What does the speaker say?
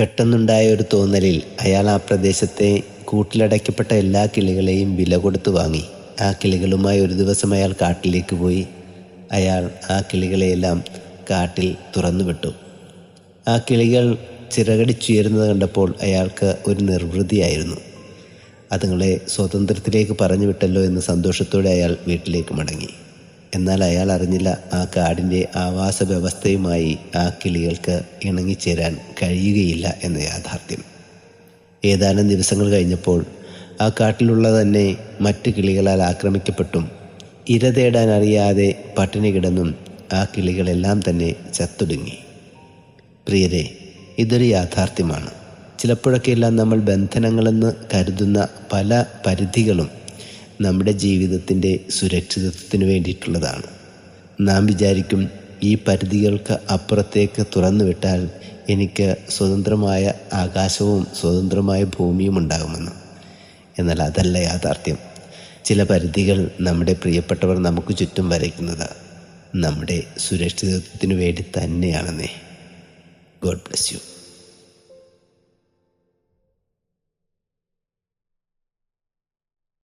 പെട്ടെന്നുണ്ടായ ഒരു തോന്നലിൽ അയാൾ ആ പ്രദേശത്തെ കൂട്ടിലടയ്ക്കപ്പെട്ട എല്ലാ കിളികളെയും വില കൊടുത്തു വാങ്ങി. ആ കിളികളുമായി ഒരു ദിവസം അയാൾ കാട്ടിലേക്ക് പോയി. അയാൾ ആ കിളികളെയെല്ലാം കാട്ടിൽ തുറന്നുവിട്ടു ആ കിളികൾ ചിറകടിച്ചുയരുന്നത് കണ്ടപ്പോൾ അയാൾക്ക് ഒരു നിർവൃതിയായിരുന്നു. അതുങ്ങളെ സ്വാതന്ത്ര്യത്തിലേക്ക് പറഞ്ഞു വിട്ടല്ലോ എന്ന സന്തോഷത്തോടെ അയാൾ വീട്ടിലേക്ക് മടങ്ങി. എന്നാൽ അയാൾ അറിഞ്ഞില്ല ആ കാടിന്റെ ആവാസ വ്യവസ്ഥയുമായി ആ കിളികൾക്ക് ഇണങ്ങിച്ചേരാൻ കഴിയുകയില്ല എന്ന യാഥാർത്ഥ്യം. ഏതാനും ദിവസങ്ങൾ കഴിഞ്ഞപ്പോൾ ആ കാട്ടിലുള്ള തന്നെ മറ്റ് കിളികളാൽ ആക്രമിക്കപ്പെട്ടും ഇര തേടാൻ അറിയാതെ പട്ടിണി കിടന്നും ആ കിളികളെല്ലാം തന്നെ ചത്തൊടുങ്ങി. പ്രിയരെ ഇതൊരു യാഥാർത്ഥ്യമാണ്. ചിലപ്പോഴൊക്കെയെല്ലാം നമ്മൾ ബന്ധനങ്ങളെന്ന് കരുതുന്ന പല പരിധികളും നമ്മുടെ ജീവിതത്തിന്റെ സുരക്ഷിതത്വത്തിന് വേണ്ടിയിട്ടുള്ളതാണ്. നാം വിചാരിക്കും ഈ പരിധികൾക്ക് അപ്പുറത്തേക്ക് തുറന്നു വിട്ടാൽ എനിക്ക് സ്വതന്ത്രമായ ആകാശവും സ്വതന്ത്രമായ ഭൂമിയും ഉണ്ടാകുമെന്ന്. എന്നാൽ അതല്ല യാഥാർത്ഥ്യം. ചില പരിധികൾ നമ്മുടെ പ്രിയപ്പെട്ടവർ നമുക്ക് ചുറ്റും വരയ്ക്കുന്നത് നമ്മുടെ സുരക്ഷിതത്വത്തിന് വേണ്ടി തന്നെയാണെന്നേ. God bless you